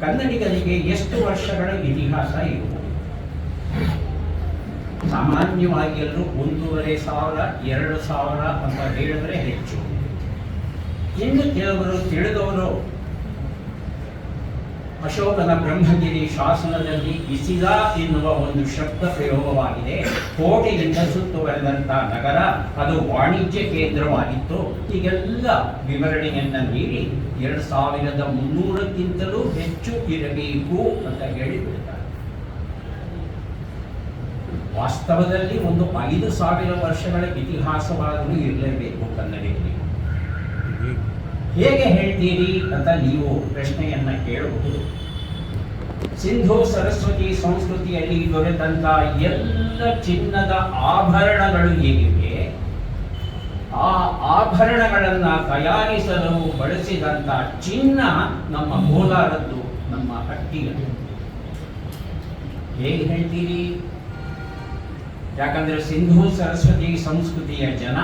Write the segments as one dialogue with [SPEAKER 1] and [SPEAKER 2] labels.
[SPEAKER 1] ಕನ್ನಡಿಗರಿಗೆ ಎಷ್ಟು ವರ್ಷಗಳ ಇತಿಹಾಸ ಇರುವುದು ಸಾಮಾನ್ಯವಾಗಿ ಎಲ್ಲರೂ ಒಂದೂವರೆ ಸಾವಿರ, ಎರಡು ಸಾವಿರ ಅಂತ ಹೇಳಿದ್ರೆ ಹೆಚ್ಚು. ಇನ್ನು ಕೆಲವರು ತಿಳಿದವರು ಅಶೋಕನ ಬ್ರಹ್ಮಗಿರಿ ಶಾಸನದಲ್ಲಿ ಇಸಿದ ಎನ್ನುವ ಒಂದು ಶಬ್ದ ಪ್ರಯೋಗವಾಗಿದೆ. ಕೋಟೆಯಿಂದ ಸುತ್ತುವರೆದಂತ ನಗರ, ಅದು ವಾಣಿಜ್ಯ ಕೇಂದ್ರವಾಗಿತ್ತು. ಹೀಗೆಲ್ಲ ವಿವರಣೆಯನ್ನು ನೀಡಿ ಎರಡು ಸಾವಿರದ ಮುನ್ನೂರಕ್ಕಿಂತಲೂ ಹೆಚ್ಚು ಇರಬೇಕು ಅಂತ ಹೇಳಿ ಬಿಡ್ತಾರೆ ವಾಸ್ತವದಲ್ಲಿ ಒಂದು ಐದು ಸಾವಿರ ವರ್ಷಗಳ ಇತಿಹಾಸವಾದರೂ ಇರಲೇಬೇಕು ಕನ್ನಡಿಗರಿಗೆ. ಹೇಗೆ ಹೇಳ್ತೀರಿ ಅಂತ ನೀವು ಪ್ರಶ್ನೆಯನ್ನ ಕೇಳಬಹುದು. ಸಿಂಧು ಸರಸ್ವತಿ ಸಂಸ್ಕೃತಿಯಲ್ಲಿ ದೊರೆತಂತ ಎಲ್ಲ ಚಿನ್ನದ ಆಭರಣಗಳು ಹೇಗಿವೆ? ಆ ಆಭರಣಗಳನ್ನ ತಯಾರಿಸಲು ಬಳಸಿದಂತ ಚಿನ್ನ ನಮ್ಮ ಕೋಲಾರದ್ದು, ನಮ್ಮ ಹಟ್ಟಿಗಳು ಹೇಗೆ ಹೇಳ್ತೀರಿ? ಯಾಕಂದ್ರೆ ಸಿಂಧು ಸರಸ್ವತಿ ಸಂಸ್ಕೃತಿಯ ಜನ.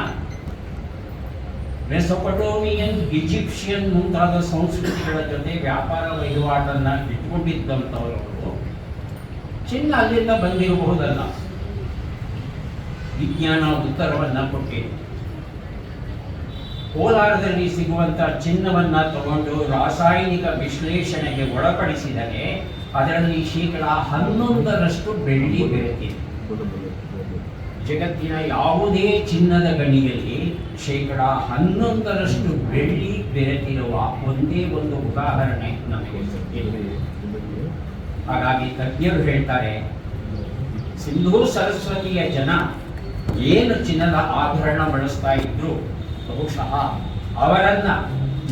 [SPEAKER 1] ಮೆಸೊಪಟೋಮಿಯನ್, ಈಜಿಪ್ಷಿಯನ್ ಮುಂತಾದ ಸಂಸ್ಕೃತಿಗಳ ಜೊತೆ ವ್ಯಾಪಾರ ವಹಿವಾಟನ್ನ ಇಟ್ಕೊಂಡಿದ್ದಂಥವರು. ಚಿನ್ನ ಅಲ್ಲಿಂದ ಬಂದಿರಬಹುದಲ್ಲ? ವಿಜ್ಞಾನ ಉತ್ತರವನ್ನ ಕೊಟ್ಟಿದೆ ಕೋಲಾರದಲ್ಲಿ ಸಿಗುವಂತ ಚಿನ್ನವನ್ನ ತಗೊಂಡು ರಾಸಾಯನಿಕ ವಿಶ್ಲೇಷಣೆಗೆ ಒಳಪಡಿಸಿದರೆ ಅದರಲ್ಲಿ ಶೇಕಡ ಹನ್ನೊಂದರಷ್ಟು ಬೆಳ್ಳಿ ಬೆರೆತಿದೆ ಜಗತ್ತಿನ ಯಾವುದೇ ಚಿನ್ನದ ಗಣಿಯಲ್ಲಿ ಶೇಕಡ ಹನ್ನೊಂದರಷ್ಟು ಬೆಳ್ಳಿ ಬೆರೆತಿರುವ ಒಂದೇ ಒಂದು ಉದಾಹರಣೆ ನಮಗೆ ಸಿಕ್ಕಿದೆ ಹಾಗಾಗಿ ತಜ್ಞರು ಹೇಳ್ತಾರೆ, ಸಿಂಧೂ ಸರಸ್ವತಿಯ ಜನ ಏನು ಚಿನ್ನದ ಆಭರಣ ಬಳಸ್ತಾ ಇದ್ರು? ಬಹುಶಃ ಅವರನ್ನ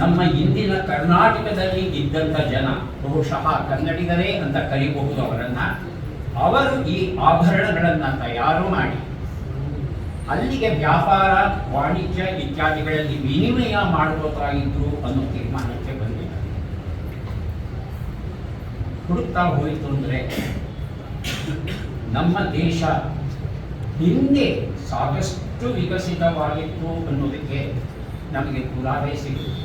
[SPEAKER 1] ನಮ್ಮ ಇಂದಿನ ಕರ್ನಾಟಕದಲ್ಲಿ ಇದ್ದಂಥ ಜನ, ಬಹುಶಃ ಕನ್ನಡಿಗರೇ ಅಂತ ಕರಿಬಹುದು ಅವರನ್ನ, ಅವರು ಈ ಆಭರಣಗಳನ್ನು ತಯಾರು ಮಾಡಿ ಅಲ್ಲಿಗೆ ವ್ಯಾಪಾರ, ವಾಣಿಜ್ಯ ಇತ್ಯಾದಿಗಳಲ್ಲಿ ವಿನಿಮಯ ಮಾಡಬೇಕಾಗಿದ್ರು ಅನ್ನೋ ತೀರ್ಮಾನಕ್ಕೆ ಬಂದಿಲ್ಲ. ಹುಡುಕ್ತಾ ಹೋಯಿತು ಅಂದ್ರೆ ನಮ್ಮ ದೇಶ ಹಿಂದೆ ಸಾಕಷ್ಟು ವಿಕಸಿತವಾಗಿತ್ತು ಅನ್ನೋದಕ್ಕೆ ನಮಗೆ ಪುರಾವೆ ಸಿಗುತ್ತೆ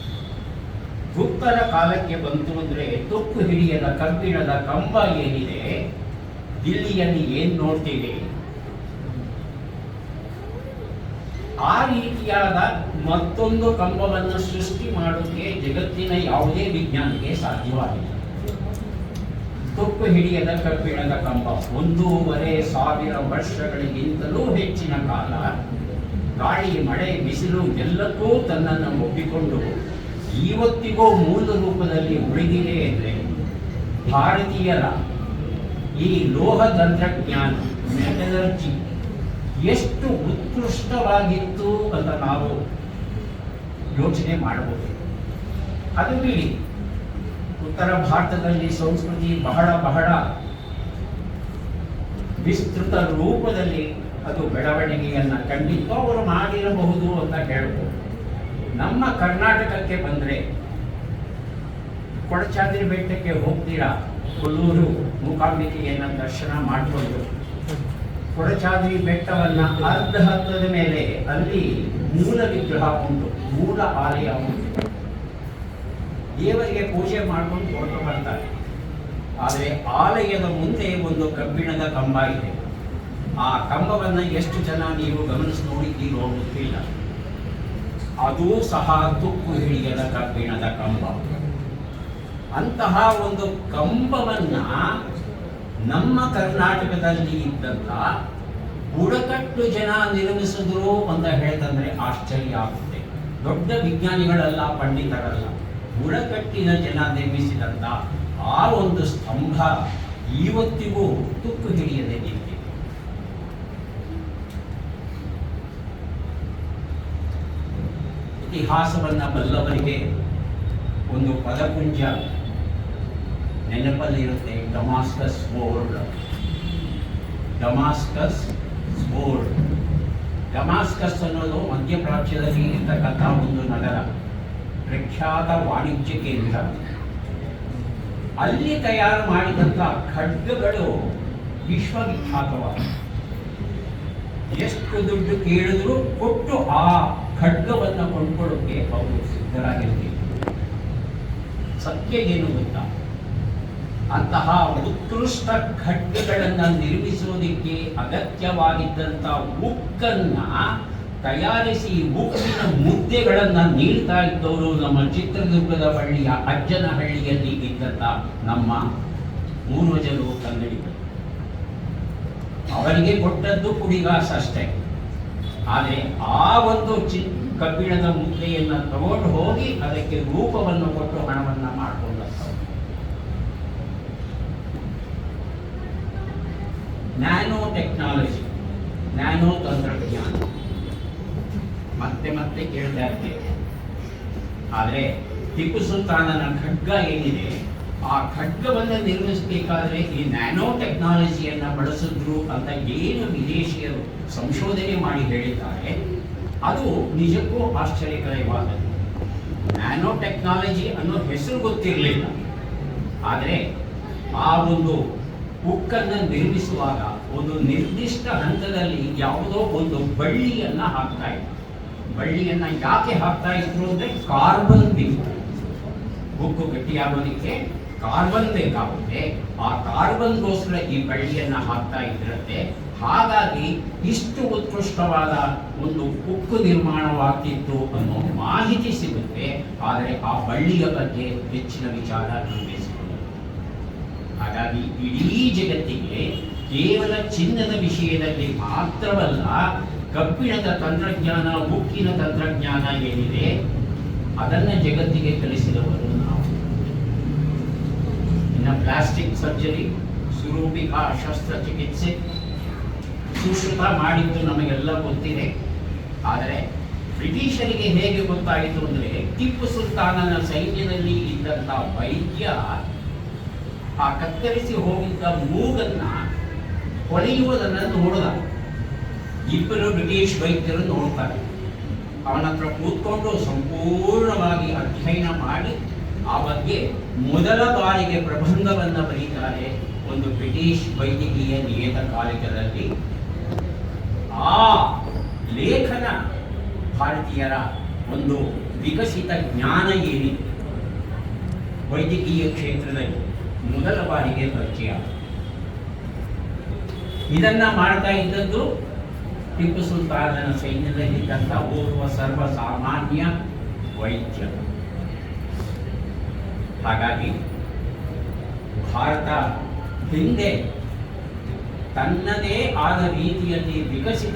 [SPEAKER 1] ಗುಪ್ತರ ಕಾಲಕ್ಕೆ ಬಂತು ಅಂದ್ರೆ ತುಕ್ಕು ಹಿಡಿಯದ ಕಬ್ಬಿಣದ ಕಂಬ ಏನಿದೆ, ದಿಲ್ಲಿಯಲ್ಲಿ ಏನ್ ನೋಡ್ತೀವಿ? ಆ ರೀತಿಯಾದ ಮತ್ತೊಂದು ಕಂಬವನ್ನು ಸೃಷ್ಟಿ ಮಾಡೋಕ್ಕೆ ಜಗತ್ತಿನ ಯಾವುದೇ ವಿಜ್ಞಾನಿಗೆ ಸಾಧ್ಯವಾಗಿಲ್ಲ ತುಕ್ಕು ಹಿಡಿಯದ ಕಬ್ಬಿಣದ ಕಂಬ, ಒಂದೂವರೆ ಸಾವಿರ ವರ್ಷಗಳಿಗಿಂತಲೂ ಹೆಚ್ಚಿನ ಕಾಲ ಗಾಳಿ, ಮಳೆ, ಬಿಸಿಲು ಎಲ್ಲಕ್ಕೂ ತನ್ನನ್ನು ಒಪ್ಪಿಕೊಂಡು ಇವತ್ತಿಗೂ ಮೂಲ ರೂಪದಲ್ಲಿ ಉಳಿದಿದೆ ಎಂದರೆ ಭಾರತೀಯರ ಈ ಲೋಹ ತಂತ್ರಜ್ಞಾನ ಮೆಟಲರ್ಜಿ ಎಷ್ಟು ಉತ್ಕೃಷ್ಟವಾಗಿತ್ತು ಅಂತ ನಾವು ಯೋಚನೆ ಮಾಡಬಹುದು. ಅದು ಬಿಡಿ ಉತ್ತರ ಭಾರತದಲ್ಲಿ ಸಂಸ್ಕೃತಿ ಬಹಳ ಬಹಳ ವಿಸ್ತೃತ ರೂಪದಲ್ಲಿ ಅದು ಬೆಳವಣಿಗೆಯನ್ನು ಕಂಡಿತ್ತು, ಅವರು ಮಾಡಿರಬಹುದು ಅಂತ ಹೇಳ್ಬೋದು. ನಮ್ಮ ಕರ್ನಾಟಕಕ್ಕೆ ಬಂದ್ರೆ ಕೊಡಚಾದ್ರಿ ಬೆಟ್ಟಕ್ಕೆ ಹೋಗ್ತೀರಾ, ಕೊಲ್ಲೂರು ಮೂಕಾಂಬಿಕೆಯನ್ನ ದರ್ಶನ ಮಾಡಿಕೊಂಡು? ಕೊಡಚಾದ್ರಿ ಬೆಟ್ಟವನ್ನು ಅರ್ಧ ಹತ್ತದ ಮೇಲೆ ಅಲ್ಲಿ ಮೂಲ ವಿಗ್ರಹ ಉಂಟು, ಮೂಲ ಆಲಯ ಉಂಟು. ದೇವರಿಗೆ ಪೂಜೆ ಮಾಡ್ಕೊಂಡು ಹೊರಟು ಬರ್ತಾರೆ ಆದರೆ ಆಲಯದ ಮುಂದೆ ಒಂದು ಕಬ್ಬಿಣದ ಕಂಬ ಇದೆ. ಆ ಕಂಬವನ್ನ ಎಷ್ಟು ಜನ ನೀವು ಗಮನಿಸಿ ಗೊತ್ತಿಲ್ಲ ಅದು ಸಹ ತುಕ್ಕು ಹಿಡಿಯದ ಕಬ್ಬಿಣದ ಕಂಬ. ಅಂತಹ ಒಂದು ಕಂಬವನ್ನ ನಮ್ಮ ಕರ್ನಾಟಕದಲ್ಲಿ ಇದ್ದಂತ ಬುಡಕಟ್ಟು ಜನ ನಿರ್ಮಿಸಿದ್ರು ಅಂತ ಹೇಳ್ತಂದ್ರೆ ಆಶ್ಚರ್ಯ ಆಗುತ್ತೆ. ದೊಡ್ಡ ವಿಜ್ಞಾನಿಗಳಲ್ಲ, ಪಂಡಿತರಲ್ಲ. ಬುಡಕಟ್ಟಿನ ಜನ ನಿರ್ಮಿಸಿದಂತ ಆ ಒಂದು ಸ್ತಂಭ ಇವತ್ತಿಗೂ ತುಕ್ಕು ಹಿಡಿಯದೆ ನಿಂತಿದೆ. ಇತಿಹಾಸವನ್ನ ಬಲ್ಲವರಿಗೆ ಒಂದು ಪದಪುಂಜ ನೆನಪಲ್ಲಿರುತ್ತೆ Damascus board Damascus board Damascus ಅನ್ನೋದು ಮಧ್ಯಪ್ರಾಚ್ಯದಲ್ಲಿ ಇರ್ತಕ್ಕಂಥ ಒಂದು ನಗರ, ಪ್ರಖ್ಯಾತ ವಾಣಿಜ್ಯ ಕೇಂದ್ರ. ಅಲ್ಲಿ ತಯಾರು ಮಾಡಿದಂಥ ಖಡ್ಗಗಳು ವಿಶ್ವವಿಖ್ಯಾತವಾದ ಎಷ್ಟು ದುಡ್ಡು ಕೇಳಿದ್ರು ಕೊಟ್ಟು ಆ ಖಡ್ಗವನ್ನು ಕೊಂಡ್ಕೊಳ್ಳೋಕೆ ಅವರು ಸಿದ್ಧರಾಗಿರ್ತೀವಿ ಸತ್ಯ ಏನು ಗೊತ್ತಾ? ಅಂತಹ ಉತ್ಕೃಷ್ಟ ಘಟ್ಟಗಳನ್ನು ನಿರ್ಮಿಸುವುದಕ್ಕೆ ಅಗತ್ಯವಾಗಿದ್ದಂಥ ಉಕ್ಕನ್ನ ತಯಾರಿಸಿ ಉಕ್ಕಿನ ಮುದ್ದೆಗಳನ್ನು ನೀಡ್ತಾ ಇದ್ದವರು ನಮ್ಮ ಚಿತ್ರದುರ್ಗದ ಬಳ್ಳಿಯ ಅಜ್ಜನಹಳ್ಳಿಯಲ್ಲಿ ಇದ್ದಂಥ ನಮ್ಮ ಪೂರ್ವಜರು ಕನ್ನಡಿಗರು ಅವರಿಗೆ ಕೊಟ್ಟದ್ದು ಕುಡಿಗಾಸ ಅಷ್ಟೇ. ಆದರೆ ಆ ಒಂದು ಚಿ ಕಬ್ಬಿಣದ ಮುದ್ದೆಯನ್ನು ತಗೊಂಡು ಹೋಗಿ ಅದಕ್ಕೆ ರೂಪವನ್ನು ಕೊಟ್ಟು ಹಣವನ್ನು ಮಾಡಿಕೊಂಡಂಥವ್ರು ನ್ಯಾನೋ ಟೆಕ್ನಾಲಜಿ ನ್ಯಾನೋ ತಂತ್ರಜ್ಞಾನ. ಮತ್ತೆ ಮತ್ತೆ ಕೇಳ್ತಾ ಇರ್ತೇವೆ ಆದರೆ ಟಿಪ್ಪು ಸುಲ್ತಾನನ ಖಡ್ಗ ಏನಿದೆ, ಆ ಖಡ್ಗವನ್ನು ನಿರ್ಮಿಸಬೇಕಾದ್ರೆ ಈ ನ್ಯಾನೋ ಟೆಕ್ನಾಲಜಿಯನ್ನು ಬಳಸಿದ್ರು ಅಂತ ಏನು ವಿದೇಶಿಯರು ಸಂಶೋಧನೆ ಮಾಡಿ ಹೇಳಿದ್ದಾರೆ, ಅದು ನಿಜಕ್ಕೂ ಆಶ್ಚರ್ಯಕರವಾದದ್ದು ನ್ಯಾನೋ ಟೆಕ್ನಾಲಜಿ ಅನ್ನೋ ಹೆಸರು ಗೊತ್ತಿರಲಿಲ್ಲ. ಆದರೆ ಆ ಒಂದು ಉಕ್ಕನ್ನು ನಿರ್ಮಿಸುವಾಗ ಒಂದು ನಿರ್ದಿಷ್ಟ ಹಂತದಲ್ಲಿ ಯಾವುದೋ ಒಂದು ಬಳ್ಳಿಯನ್ನ ಹಾಕ್ತಾ ಇದ್ರು. ಬಳ್ಳಿಯನ್ನ ಯಾಕೆ ಹಾಕ್ತಾ ಇದ್ರು ಅಂದ್ರೆ ಕಾರ್ಬನ್ ಬೇಕು. ಉಕ್ಕು ಗಟ್ಟಿಯಾಗೋದಕ್ಕೆ ಕಾರ್ಬನ್ ಬೇಕಾಗುತ್ತೆ. ಆ ಕಾರ್ಬನ್ಗೋಸ್ಕರ ಈ ಬಳ್ಳಿಯನ್ನ ಹಾಕ್ತಾ ಇದ್ರಂತೆ. ಹಾಗಾಗಿ ಇಷ್ಟು ಉತ್ಕೃಷ್ಟವಾದ ಒಂದು ಉಕ್ಕು ನಿರ್ಮಾಣವಾಗ್ತಿತ್ತು ಅನ್ನೋ ಮಾಹಿತಿ ಸಿಗುತ್ತೆ. ಆದರೆ ಆ ಬಳ್ಳಿಯ ಬಗ್ಗೆ ಹೆಚ್ಚಿನ ವಿಚಾರ ನಮಗೆ ಹಾಗಾಗಿ ಇಡೀ ಜಗತ್ತಿಗೆ ಕೇವಲ ಚಿನ್ನದ ವಿಷಯದಲ್ಲಿ ಮಾತ್ರವಲ್ಲ, ಕಬ್ಬಿಣದ ತಂತ್ರಜ್ಞಾನ, ಉಕ್ಕಿನ ತಂತ್ರಜ್ಞಾನ ಏನಿದೆ, ಅದನ್ನ ಜಗತ್ತಿಗೆ ಕಲಿಸಿದವರು ನಾವು. ಇನ್ನು ಪ್ಲಾಸ್ಟಿಕ್ ಸರ್ಜರಿ, ಸುರೂಪಿಕಾ ಶಸ್ತ್ರಚಿಕಿತ್ಸೆ ಸುಶ್ರುತ ಮಾಡಿದ್ದು ನಮಗೆಲ್ಲ ಗೊತ್ತಿದೆ. ಆದರೆ ಬ್ರಿಟಿಷರಿಗೆ ಹೇಗೆ ಗೊತ್ತಾಯಿತು ಅಂದರೆ, ಟಿಪ್ಪು ಸುಲ್ತಾನನ ಸೈನ್ಯದಲ್ಲಿ ಇದ್ದಂಥ ವೈದ್ಯ ಆ ಕತ್ತರಿಸಿ ಹೋಗಿದ್ದ ಮೂಗನ್ನ ಹೊಳೆಯುವುದನ್ನು ನೋಡಿದ ಇಬ್ಬರು ಬ್ರಿಟಿಷ್ ವೈದ್ಯರು ನೋಡ್ತಾರೆ. ಅವನ ಹತ್ರ ಕೂತ್ಕೊಂಡು ಸಂಪೂರ್ಣವಾಗಿ ಅಧ್ಯಯನ ಮಾಡಿ ಆ ಬಗ್ಗೆ ಮೊದಲ ಬಾರಿಗೆ ಪ್ರಬಂಧವನ್ನು ಬರೀತಾರೆ ಒಂದು ಬ್ರಿಟಿಷ್ ವೈದ್ಯಕೀಯ ನಿಯತಕಾಲಿಕದಲ್ಲಿ ಆ ಲೇಖನ ಭಾರತೀಯರ ಒಂದು ವಿಕಸಿತ ಜ್ಞಾನ ಏನಿದೆ ವೈದ್ಯಕೀಯ ಕ್ಷೇತ್ರದಲ್ಲಿ. ಮೊದಲ ಬಾರಿಗೆ ಪರಿಚಯ. ಇದನ್ನ ಮಾಡ್ತಾ ಇದ್ದದ್ದು ಟಿಪ್ಪು ಸುಲ್ತಾನನ ಸೈನ್ಯದಲ್ಲಿದ್ದಂಥ ಓರ್ವ ಸರ್ವಸಾಮಾನ್ಯ ವೈದ್ಯ. ಹಾಗಾಗಿ ಭಾರತ ಹಿಂದೆ ತನ್ನದೇ ಆದ ರೀತಿಯಲ್ಲಿ ವಿಕಸಿತ